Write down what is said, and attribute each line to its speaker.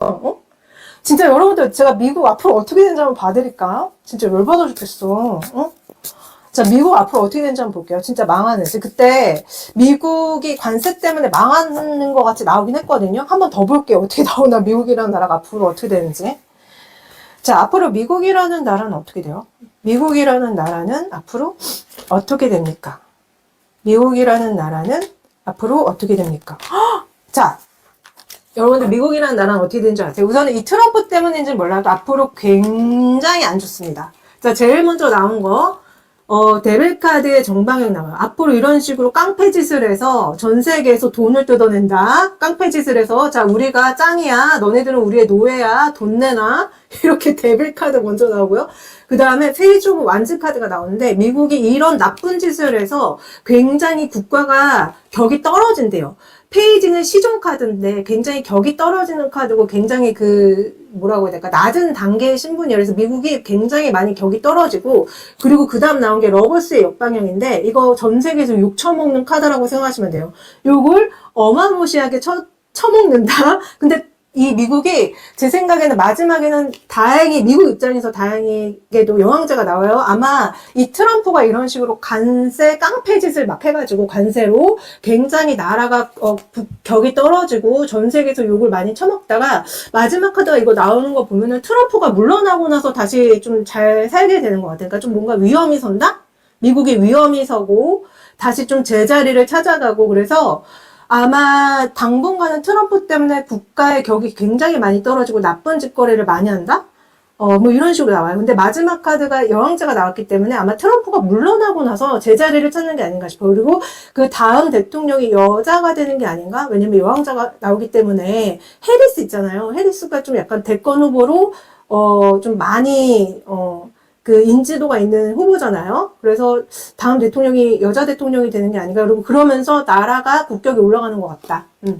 Speaker 1: 어? 진짜 여러분들 제가 미국 앞으로 어떻게 되는지 한번 봐드릴까요? 진짜 열받아 죽겠어. 어? 자, 미국 앞으로 어떻게 되는지 한번 볼게요. 진짜 망하는. 그때 미국이 관세 때문에 망하는 것 같이 나오긴 했거든요. 한번 더 볼게요. 어떻게 나오나, 미국이라는 나라가 앞으로 어떻게 되는지. 자, 앞으로 미국이라는 나라는 어떻게 돼요? 미국이라는 나라는 앞으로 어떻게 됩니까? 미국이라는 나라는 앞으로 어떻게 됩니까? 헉! 자, 여러분들 미국이라는 나라는 어떻게 되는지 아세요? 우선은 이 트럼프 때문인지 몰라도 앞으로 굉장히 안 좋습니다. 자, 제일 먼저 나온 거, 어, 데빌카드의 정방향 나와요. 앞으로 이런 식으로 깡패짓을 해서 전 세계에서 돈을 뜯어낸다. 깡패짓을 해서, 자, 우리가 짱이야. 너네들은 우리의 노예야. 돈 내놔. 이렇게 데빌 카드 먼저 나오고요. 그 다음에 페이지 완즈 카드가 나오는데, 미국이 이런 나쁜 짓을 해서 굉장히 국가가 격이 떨어진대요. 페이지는 시종 카드인데 굉장히 격이 떨어지는 카드고 굉장히 그 뭐라고 해야 될까 낮은 단계의 신분이에요. 그래서 미국이 굉장히 많이 격이 떨어지고 그리고 그 다음 나온 게 러버스의 역방향인데 이거 전 세계에서 욕 처먹는 카드라고 생각하시면 돼요. 요걸 어마무시하게 쳐, 처먹는다. 근데 이 미국이 제 생각에는 마지막에는 다행히 미국 입장에서 다행히게도 여왕제가 나와요. 아마 이 트럼프가 이런 식으로 관세 깡패짓을 막 해가지고 관세로 굉장히 나라가 어, 부- 격이 떨어지고 전 세계에서 욕을 많이 처먹다가 마지막 카드가 이거 나오는 거 보면은 트럼프가 물러나고 나서 다시 좀 잘 살게 되는 것 같아요. 그러니까 좀 뭔가 위험이 선다? 미국이 위험이 서고 다시 좀 제자리를 찾아가고 그래서 아마 당분간은 트럼프 때문에 국가의 격이 굉장히 많이 떨어지고 나쁜 짓거리를 많이 한다? 어, 뭐 이런 식으로 나와요. 근데 마지막 카드가 여왕제가 나왔기 때문에 아마 트럼프가 물러나고 나서 제자리를 찾는 게 아닌가 싶어요. 그리고 그 다음 대통령이 여자가 되는 게 아닌가? 왜냐면 여왕자가 나오기 때문에 해리스 있잖아요. 해리스가 좀 약간 대권 후보로, 어, 좀 많이, 어, 그 인지도가 있는 후보잖아요. 그래서 다음 대통령이 여자 대통령이 되는 게 아닌가. 그리고 그러면서 나라가 국격이 올라가는 것 같다. 음.